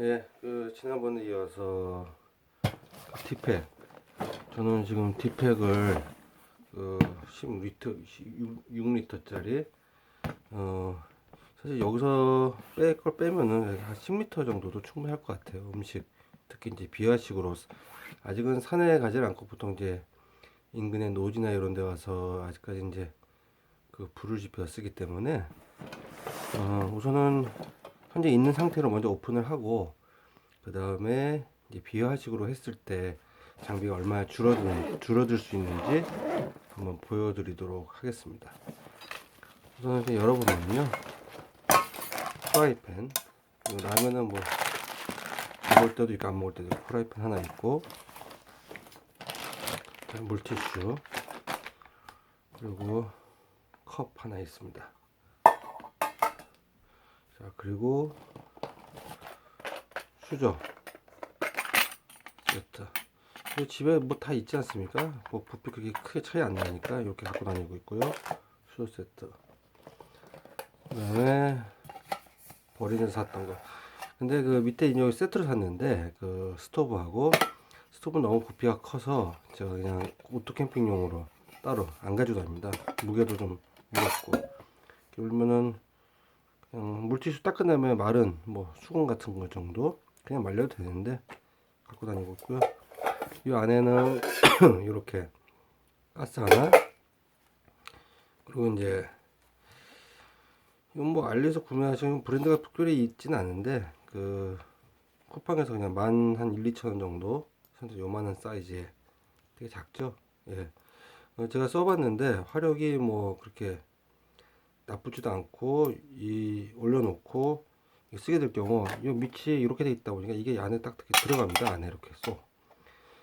예, 그 지난번에 이어서 디팩. 저는 지금 디팩을 그 16리터, 6리터짜리 어 사실 여기서 뺄 걸 빼면은 한 10리터 정도도 충분할 것 같아요. 음식 특히 이제 비화식으로 아직은 산에 가지 않고 보통 이제 인근의 노지나 이런 데 와서 아직까지 이제 그 불을 지펴서 쓰기 때문에 어 우선은 현재 있는 상태로 먼저 오픈을 하고 그 다음에 이제 비화식으로 했을 때 장비가 얼마나 줄어들 줄어들 수 있는지 한번 보여드리도록 하겠습니다. 우선 이렇게 열어보면요 프라이팬 라면은 뭐 먹을 때도 있고 안 먹을 때도 있고 프라이팬 하나 있고 물티슈 그리고 컵 하나 있습니다. 자 그리고 수저. 그리고 집에 뭐 다 있지 않습니까? 뭐 부피 그렇게 크게 차이 안 나니까 이렇게 갖고 다니고 있고요. 수저 세트. 그 다음에 버리는 샀던 거. 근데 그 밑에 인형 세트로 샀는데 그 스토브하고 스토브 너무 부피가 커서 제가 그냥 오토 캠핑용으로 따로 안 가지고 다닙니다. 무게도 좀 무겁고. 그러면은 그냥 물티슈 닦은 다음에 마른 뭐 수건 같은 거 정도 그냥 말려도 되는데 갖고 다니고 있고요. 이 안에는 이렇게 가스 하나 그리고 이제 이건 뭐 알리에서 구매하시는 브랜드가 특별히 있지는 않은데 그 쿠팡에서 그냥 만 한 1, 2천 원 정도 현재 요만한 사이즈에 되게 작죠. 예. 어, 제가 써봤는데 화력이 뭐 그렇게 나쁘지도 않고 이 올려놓고 쓰게 될 경우 이 밑이 이렇게 돼 있다 보니까 이게 안에 딱 들어갑니다 안에 이렇게 쏙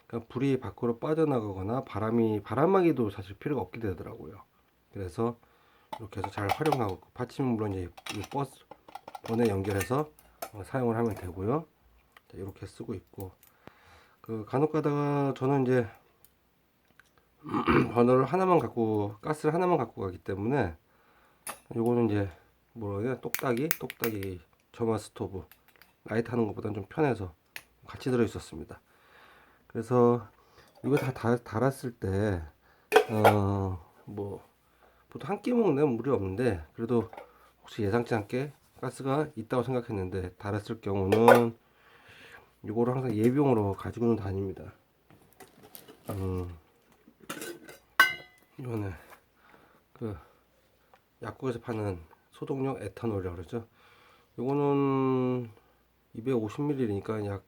그러니까 불이 밖으로 빠져나가거나 바람이 바람막이도 사실 필요가 없게 되더라고요. 그래서 이렇게 해서 잘 활용하고 받침은 물론 이제 이 버스 번에 연결해서 어, 사용을 하면 되고요. 자, 이렇게 쓰고 있고. 그 간혹 가다가 저는 이제 버너를 하나만 갖고 가스를 하나만 갖고 가기 때문에 요거는 이제 뭐라 해야 똑딱이? 똑딱이 점화 스토브. 라이트 하는 것보다는 좀 편해서 같이 들어 있었습니다. 그래서 이거 다 달, 달았을 때 어 뭐 보통 한 끼 먹는 물이 없는데 그래도 혹시 예상치 않게 가스가 있다고 생각했는데 달았을 경우는 이거를 항상 예비용으로 가지고는 다닙니다. 음 이거는 그 약국에서 파는 소독용 에탄올이라고 그러죠. 요거는 250ml니까 약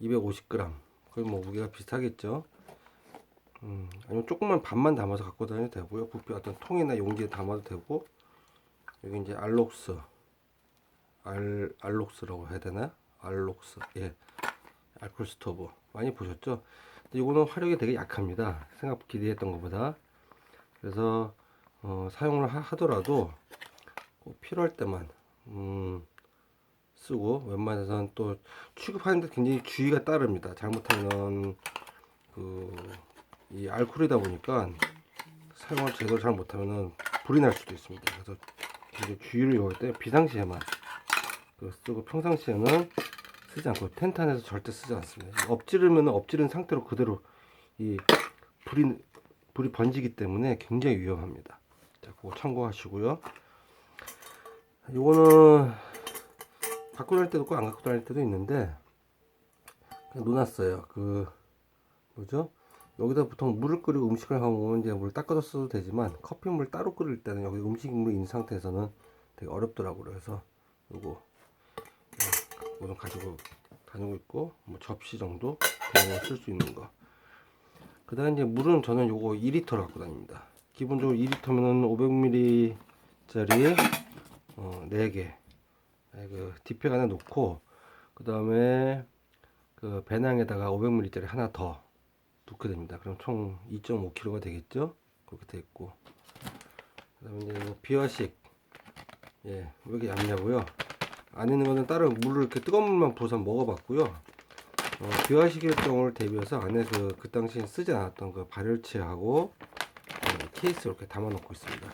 250g. 거의 뭐 무게가 비슷하겠죠. 음, 아니면 조금만 반만 담아서 갖고 다녀도 되고요. 부피 어떤 통이나 용기에 담아도 되고. 여기 이제 알록스. 알, 알록스라고 해야 되나? 알록스. 예. 알콜 스토브. 많이 보셨죠? 요거는 화력이 되게 약합니다. 생각 기대했던 것보다. 그래서 어, 사용을 하, 더라도꼭 필요할 때만 음, 쓰고 웬만해서는 또 취급하는데 굉장히 주의가 따릅니다. 잘못하면 그이 알코올이다 보니까 사용을 제대로 잘 못하면은 불이 날 수도 있습니다. 그래서 굉장히 주의를 요할 때 비상시에만 그 쓰고 평상시에는 쓰지 않고 텐트 안에서 절대 쓰지 않습니다. 엎지르면 엎지른 상태로 그대로 이 불이 불이 번지기 때문에 굉장히 위험합니다. 자, 그거 참고하시고요. 요거는 갖고 다닐 때도 있고 안 갖고 다닐 때도 있는데 그냥 놓았어요. 그 뭐죠? 여기다 보통 물을 끓이고 음식을 하고 이제 물 닦아서 써도 되지만 커피물 따로 끓일 때는 여기 음식물 있는 상태에서는 되게 어렵더라고요. 그래서 요거 이거 가지고 다니고 있고 뭐 접시 정도 그냥 쓸 수 있는 거. 그다음 이제 물은 저는 요거 2리터 갖고 다닙니다. 기본적으로 2리터면은 500ml짜리 어, 4개 그 디팩 안에 놓고 그 다음에 그 배낭에다가 500ml짜리 하나 더 넣게 됩니다. 그럼 총 2.5kg가 되겠죠? 그렇게 돼 있고 그 다음에 이제 뭐 비화식 예, 왜 이렇게 얇냐고요? 안에 있는 거는 따로 물을 이렇게 뜨거운 물만 부어서 먹어봤고요. 어, 비화식일 경우를 대비해서 안에 그, 그 당시에 쓰지 않았던 그 발열체하고 어, 케이스 이렇게 담아 놓고 있습니다.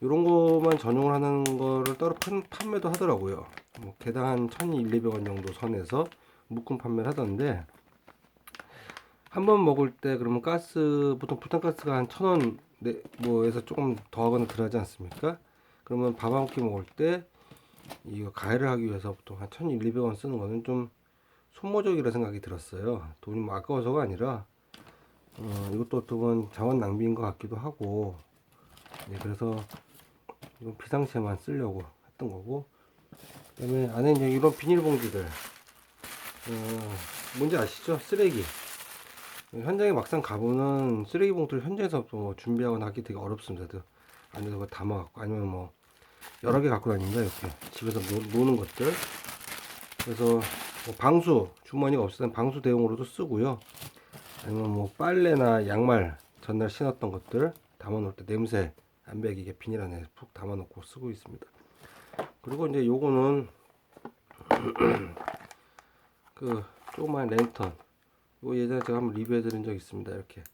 이런 거만 전용을 하는 거를 따로 판, 판매도 하더라고요. 뭐 개당 한 1,200원 정도 선에서 묶음 판매를 하던데 한 번 먹을 때 그러면 가스 보통 부탄가스가 한 1,000원 네, 뭐에서 조금 더 하거나 들어가지 않습니까? 그러면 밥 한 끼 먹을 때 이거 가해를 하기 위해서 보통 한 1,200원 쓰는 거는 좀 소모적이라 생각이 들었어요. 돈이 뭐 아까워서가 아니라 어, 이것도 어떻게 보면 자원 낭비인 것 같기도 하고 네, 그래서 이건 비상시에만 쓰려고 했던 거고 그 다음에 안에 이제 이런 비닐봉지들 어, 뭔지 아시죠? 쓰레기 현장에 막상 가보면 쓰레기 봉투를 현장에서 뭐 준비하거나 하기 되게 어렵습니다. 그 안에서 그거 담아갖고 아니면 뭐 여러 개 갖고 다닙니다. 이렇게 집에서 노, 는 것들 그래서 뭐 방수 주머니가 없을 땐 방수 대용으로도 쓰고요. 아니면 뭐 빨래나 양말 전날 신었던 것들 담아놓을 때 냄새 안 배기게 비닐 안에 푹 담아놓고 쓰고 있습니다. 그리고 이제 요거는 그 조그만 랜턴 이거 예전에 제가 한번 리뷰해 드린 적 있습니다. 이렇게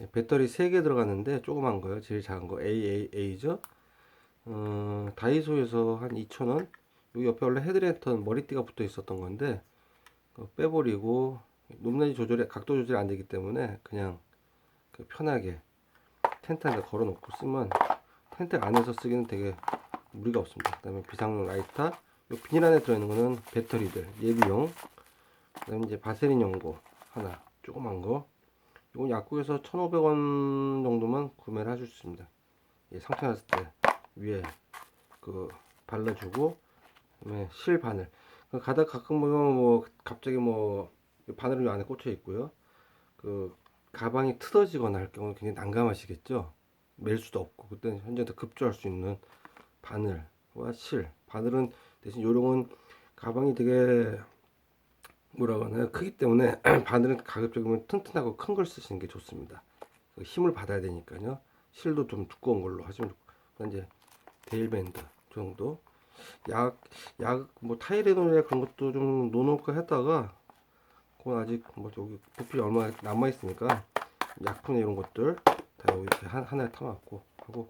예, 배터리 3개 들어갔는데 조그만 거요. 제일 작은 거 AAA죠. 어, 다이소에서 한 2,000원. 여기 옆에 원래 헤드랜턴 머리띠가 붙어 있었던 건데 빼버리고 높낮이 조절이 각도 조절이 안 되기 때문에 그냥 그 편하게 텐트 안에 걸어 놓고 쓰면 텐트 안에서 쓰기는 되게 무리가 없습니다. 그 다음에 비상용 라이터, 요 비닐 안에 들어있는 거는 배터리들 예비용. 그 다음에 이제 바세린 연고 하나 조그만 거. 이건 약국에서 1,500원 정도면 구매를 하실 수 있습니다. 예, 상처 났을 때 위에 그 발라주고 그다음에 실 바늘. 그 가다 가끔 보면 뭐 갑자기 뭐 바늘이 안에 꽂혀 있고요. 그 가방이 틀어지거나 할 경우는 굉장히 난감하시겠죠. 멜 수도 없고 그때는 현장에서 급조할 수 있는 바늘과 실. 바늘은 대신 요령은 가방이 되게 뭐라고 하나요? 크기 때문에 바늘은 가급적이면 튼튼하고 큰 걸 쓰시는 게 좋습니다. 그 힘을 받아야 되니까요. 실도 좀 두꺼운 걸로 하시면 좋고 이제 데일밴드 정도 약 약 뭐 타이레놀이나 그런 것도 좀 놓을까 했다가 그건 아직 뭐 여기 부피 얼마 남아 있으니까 약품 이런 것들 다 여기 이렇게 한, 하나에 타놨고 하고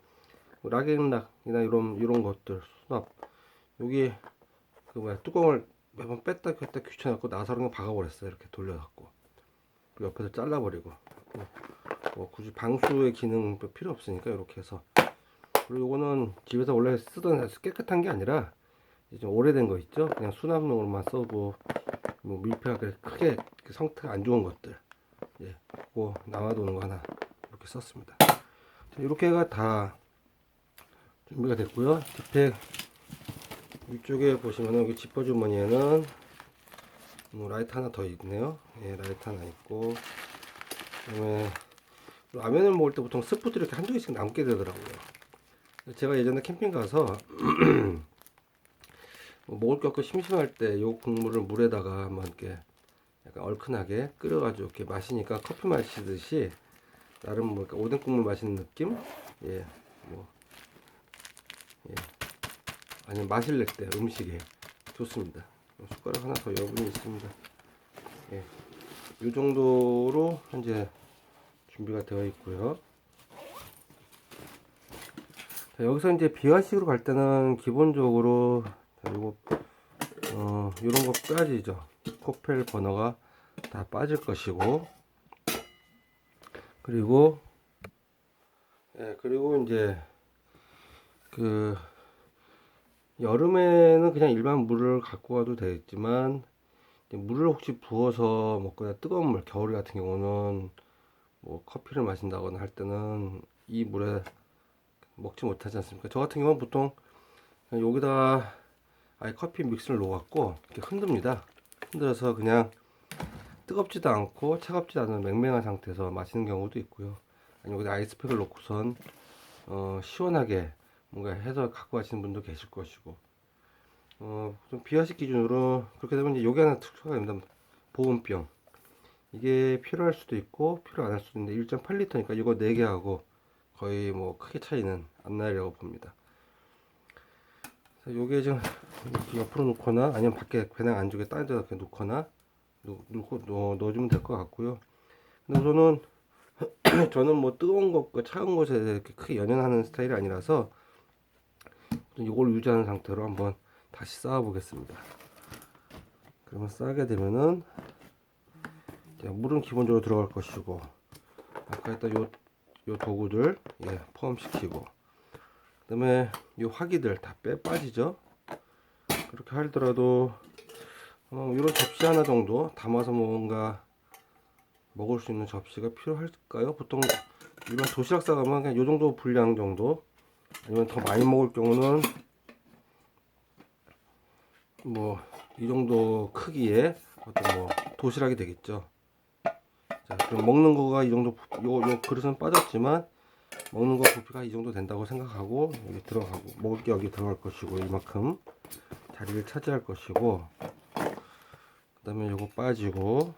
뭐 락앤락이나 이런 이런 것들 수납. 여기 그 뭐야 뚜껑을 매번 뺐다 꼈다 귀찮았고 나사로 그냥 박아버렸어요. 이렇게 돌려갖고. 그 옆에서 잘라버리고. 뭐, 뭐 굳이 방수의 기능 도 필요 없으니까 이렇게 해서. 그리고 이거는 집에서 원래 쓰던 아주 깨끗한 게 아니라 좀 오래된 거 있죠? 그냥 수납용으로만 써고 뭐 밀폐가 그렇게 크게 그 상태가 안 좋은 것들 예 그거 남아도는 거 하나 이렇게 썼습니다 자, 이렇게가 다 준비가 됐고요 뒷팩 위쪽에 보시면 여기 지퍼 주머니에는 뭐 라이트 하나 더 있네요. 예, 라이트 하나 있고 그다음에 라면을 먹을 때 보통 스프도 이렇게 한두 개씩 남게 되더라고요. 제가 예전에 캠핑 가서 뭐 먹을 게 없고 심심할 때 요 국물을 물에다가 한번 이렇게 약간 얼큰하게 끓여가지고 이렇게 마시니까 커피 마시듯이 나름 뭐 오뎅 국물 마시는 느낌? 예, 뭐 예. 아니면 마실래 때 음식에 좋습니다. 숟가락 하나 더 여분이 있습니다. 예. 이 정도로 현재 준비가 되어 있고요. 자, 여기서 이제 비화식으로 갈 때는 기본적으로 자, 요거 어, 요런 거 빠지죠. 코펠 버너가 다 빠질 것이고 그리고 예, 그리고 이제 그 여름에는 그냥 일반 물을 갖고 가도 되겠지만 물을 혹시 부어서 먹거나 뜨거운 물 겨울 같은 경우는 뭐 커피를 마신다거나 할 때는 이 물에 먹지 못하지 않습니까 저 같은 경우는 보통 여기다 아예 커피 믹스를 놓았고 이렇게 흔듭니다. 흔들어서 그냥 뜨겁지도 않고 차갑지 않은 맹맹한 상태에서 마시는 경우도 있고요. 아니면 아이스팩을 놓고선 어, 시원하게 뭔가 해서 갖고 가시는 분도 계실 것이고. 어, 좀 비화식 기준으로 그렇게 되면 이제 여기 하나 특수가 됩니다. 보온병. 이게 필요할 수도 있고 필요 안 할 수도 있는데 1.8리터니까 이거 4개 하고 거의 뭐 크게 차이는 안 나리라고 봅니다 요게 지금 옆으로 놓거나 아니면 밖에 배낭 안쪽에 다른 데다 이렇게 놓거나 놓, 놓고 넣어, 넣어주면 될 것 같고요 근데 저는 저는 뭐 뜨거운 것과 차가운 것에 이렇게 크게 연연하는 스타일이 아니라서 이걸 유지하는 상태로 한번 다시 쌓아 보겠습니다. 그러면 쌓게 되면은 물은 기본적으로 들어갈 것이고 아까 했던 요, 요 도구들 예, 포함시키고 그다음에 이 화기들 다 빼 빠지죠. 그렇게 하더라도 어, 이런 접시 하나 정도 담아서 뭔가 먹을 수 있는 접시가 필요할까요? 보통 일반 도시락 싸가면 그냥 요 정도 분량 정도 아니면 더 많이 먹을 경우는 뭐 이 정도 크기의 어떤 뭐 도시락이 되겠죠. 자, 그럼 먹는 거가 이 정도 부- 요, 요 그릇은 빠졌지만 먹는 거 부피가 이 정도 된다고 생각하고 여기 들어가고 먹을 게 여기 들어갈 것이고 이만큼 자리를 차지할 것이고 그 다음에 요거 빠지고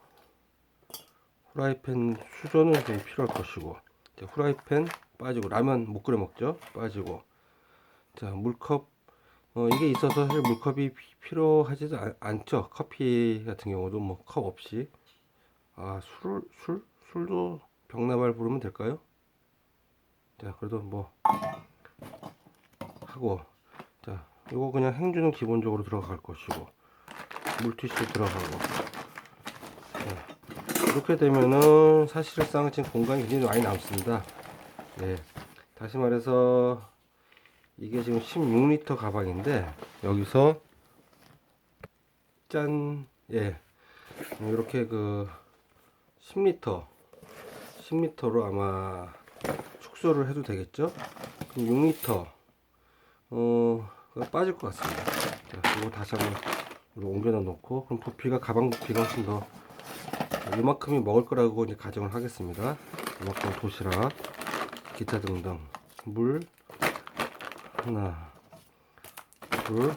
후라이팬 수저는 좀 필요할 것이고 자, 후라이팬 빠지고 라면 못 끓여 먹죠 빠지고 자 물컵 어, 이게 있어서 사실 물컵이 피- 필요하지도 않, 않죠 커피 같은 경우도 뭐 컵 없이 아 술, 술? 술도 병나발 부르면 될까요? 자 그래도 뭐 하고 자 이거 그냥 행주는 기본적으로 들어갈 것이고 물티슈 들어가고. 네. 이렇게 되면은 사실상 지금 공간이 굉장히 많이 남습니다. 네. 다시 말해서 이게 지금 16리터 가방인데 여기서 짠 예. 이렇게 그 10리터 10리터로 아마 축소를 해도 되겠죠? 그럼 6리터. 어 빠질 것 같습니다. 자 이거 다시 한번 옮겨다 놓고. 그럼 부피가 가방 부피가 훨씬 더 이만큼이 먹을 거라고 이제 가정을 하겠습니다. 이만큼 도시락 기타 등등. 물 하나 둘.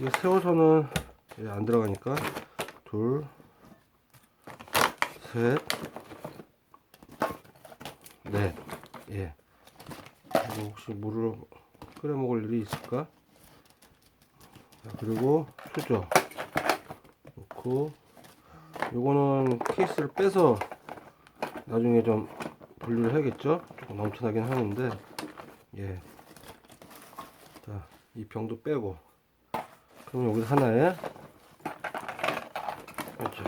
이거 세워서는 안 들어가니까 둘 셋 넷 예 그리고 혹시 물을 끓여 먹을 일이 있을까? 자, 그리고 수저 넣고 요거는 케이스를 빼서 나중에 좀 분류를 해야겠죠? 조금 넘쳐나긴 하는데 예. 자, 이 병도 빼고. 그럼 여기 하나에 그렇죠.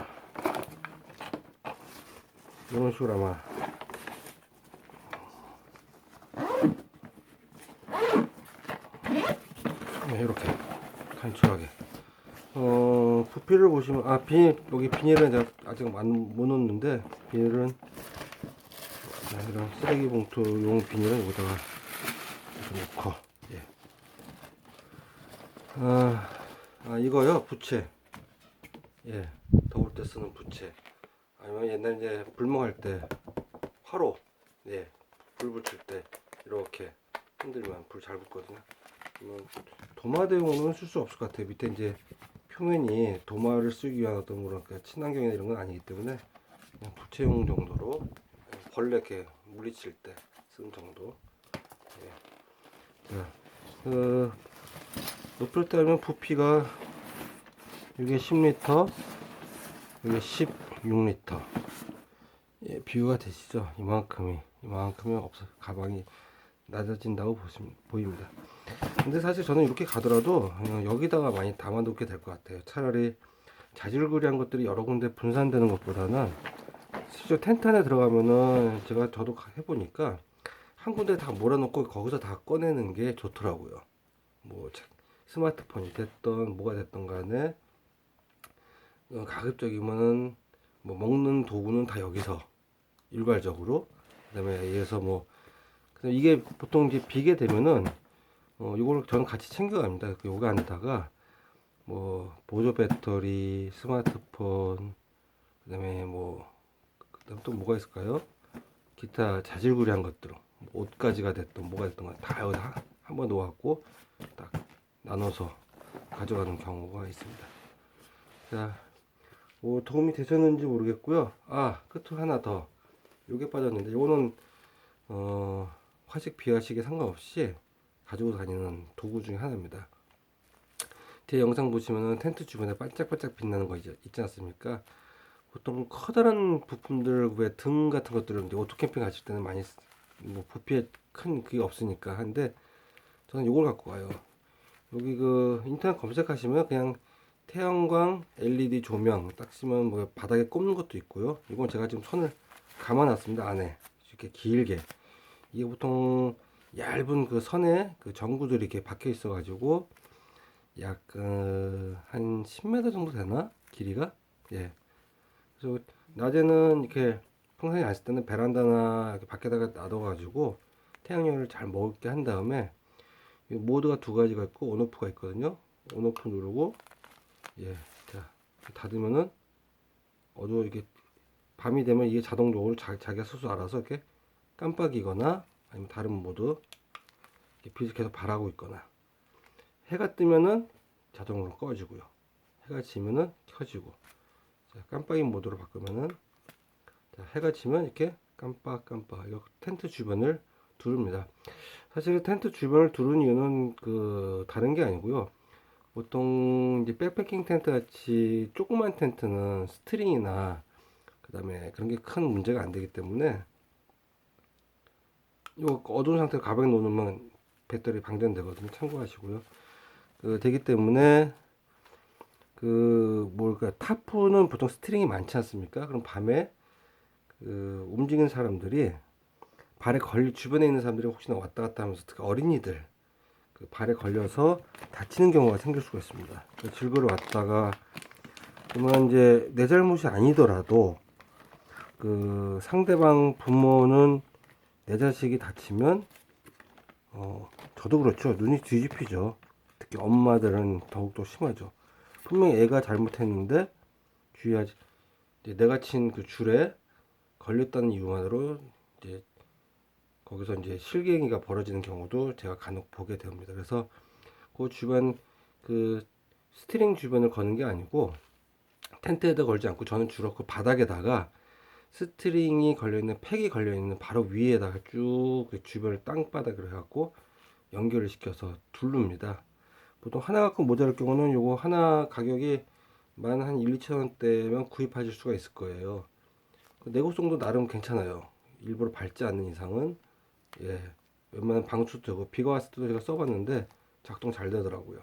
이런 식으로 아마 이렇게 간단하게. 어 부피를 보시면 아 비닐 여기 비닐은 제가 아직 안- 못 넣었는데 비닐은 자, 이런 쓰레기 봉투용 비닐은 여기다가 넣고 예. 아, 아 이거요 부채. 예 더울 때 쓰는 부채. 아니면 옛날 이제 불멍할 때 화로 예 불 붙일 때 이렇게 흔들면 불 잘 붙거든요 도마 대용으로는 쓸수 없을 것 같아요. 밑에 이제 표면이 도마를 쓰기 위한 어떤 그런 그 친환경이나 이런 건 아니기 때문에 그냥 부채용 정도로 벌레 이렇게 물리칠 때 쓰는 정도. 예. 자, 그 높을 때 하면 부피가 이게 10리터 이게 16리터. 예, 비유가 되시죠? 이만큼이 이만큼이 없어 가방이 낮아진다고 보입니다. 근데 사실 저는 이렇게 가더라도 어, 여기다가 많이 담아 놓게 될 것 같아요. 차라리 자질구레한 것들이 여러 군데 분산되는 것보다는 실제 텐트 안에 들어가면은 제가 저도 가- 해보니까 한 군데 다 몰아놓고 거기서 다 꺼내는 게 좋더라고요. 뭐 자- 스마트폰이 됐던 뭐가 됐던 간에 어, 가급적이면은 뭐 먹는 도구는 다 여기서 일괄적으로 그다음에 여기서 뭐 그다음에 이게 보통 이제 비게 되면은 어 이걸 저는 같이 챙겨갑니다. 그 요거 안에다가 뭐 보조 배터리, 스마트폰 그다음에 뭐 그다음 또 뭐가 있을까요? 기타 자질구레한 것들 뭐 옷가지가 됐던 뭐가 됐던 거다 여기 한번 놓았고 딱 나눠서 가져가는 경우가 있습니다. 자, 뭐 도움이 되셨는지 모르겠고요. 아, 끝으로 하나 더. 요게 빠졌는데 요거는 어, 화식 비화식에 상관없이 가지고 다니는 도구 중에 하나입니다. 제 영상 보시면은 텐트 주변에 반짝반짝 빛나는 거 있지, 있지 않습니까? 보통 커다란 부품들 왜 등 같은 것들은 이제 오토 캠핑 가실 때는 많이 쓰- 뭐 부피에 큰 그게 없으니까 한데 저는 요걸 갖고 가요. 여기 그 인터넷 검색하시면 그냥 태양광 LED 조명 딱 치면 뭐 바닥에 꼽는 것도 있고요. 이건 제가 지금 선을 감아놨습니다. 안에 이렇게 길게 이게 보통 얇은 그 선에 그 전구들이 이렇게 박혀 있어 가지고 약간 한 10m 정도 되나 길이가 예. 그래서 낮에는 이렇게 평상시 안쓸 때는 베란다나 이렇게 밖에다가 놔둬 가지고 태양열을 잘 먹게 한 다음에 이 모드가 두 가지가 있고 온오프가 있거든요. 온오프 누르고 예, 자 닫으면은 어두워 이게 밤이 되면 이게 자동적으로 자, 자기가 스스로 알아서 이렇게 깜빡이거나 아니면 다른 모드 빛을 계속 발하고 있거나 해가 뜨면은 자동으로 꺼지고요. 해가 지면은 켜지고 자, 깜빡이 모드로 바꾸면은 자, 해가 지면 이렇게 깜빡깜빡 이거 텐트 주변을 두릅니다. 사실 텐트 주변을 두른 이유는 그 다른 게 아니고요. 보통 이제 백패킹 텐트 같이 조그만 텐트는 스트링이나 그다음에 그런 게 큰 문제가 안 되기 때문에 이거 어두운 상태로 가방에 놓으면 배터리 방전되거든요. 참고하시고요. 그 되기 때문에 그 뭘까 타프는 보통 스트링이 많지 않습니까? 그럼 밤에 그 움직이는 사람들이 발에 걸리 주변에 있는 사람들이 혹시나 왔다 갔다 하면서 특히 어린이들 그 발에 걸려서 다치는 경우가 생길 수가 있습니다. 그 즐거러 왔다가 그러면 이제 내 잘못이 아니더라도 그 상대방 부모는 내 자식이 다치면 어 저도 그렇죠 눈이 뒤집히죠. 특히 엄마들은 더욱더 심하죠. 분명히 애가 잘못했는데 주의하지 내가 친 그 줄에 걸렸다는 이유만으로 이제 거기서 이제 실갱이가 벌어지는 경우도 제가 간혹 보게 됩니다. 그래서 그 주변 그 스트링 주변을 거는 게 아니고 텐트에다 걸지 않고 저는 주로 그 바닥에다가 스트링이 걸려 있는 팩이 걸려 있는 바로 위에다가 쭉그 주변을 땅바닥으로 해갖고 연결을 시켜서 두릅니다. 보통 하나 갖고 모자랄 경우는 요거 하나 가격이 만 한 1, 2천 원대면 구입하실 수가 있을 거예요. 그 내구성도 나름 괜찮아요. 일부러 밟지 않는 이상은 예 웬만한 방수 되고 비가 왔을 때도 제가 써봤는데 작동 잘 되더라고요.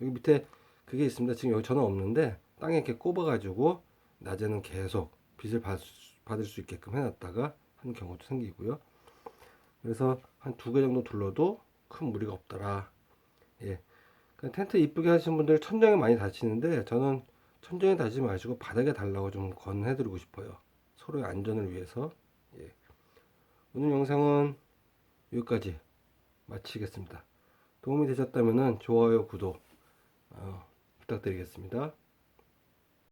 여기 밑에 그게 있습니다. 지금 여기 저는 없는데 땅에 이렇게 꼽아 가지고 낮에는 계속 빛을 받, 받을 수 있게끔 해놨다가 하는 경우도 생기고요. 그래서 한 두 개 정도 둘러도 큰 무리가 없더라. 예. 그 텐트 이쁘게 하시는 분들 천장에 많이 다치는데 저는 천장에 다치지 마시고 바닥에 달라고 좀 권해드리고 싶어요. 서로의 안전을 위해서. 예. 오늘 영상은 여기까지 마치겠습니다. 도움이 되셨다면 좋아요, 구독 어, 부탁드리겠습니다.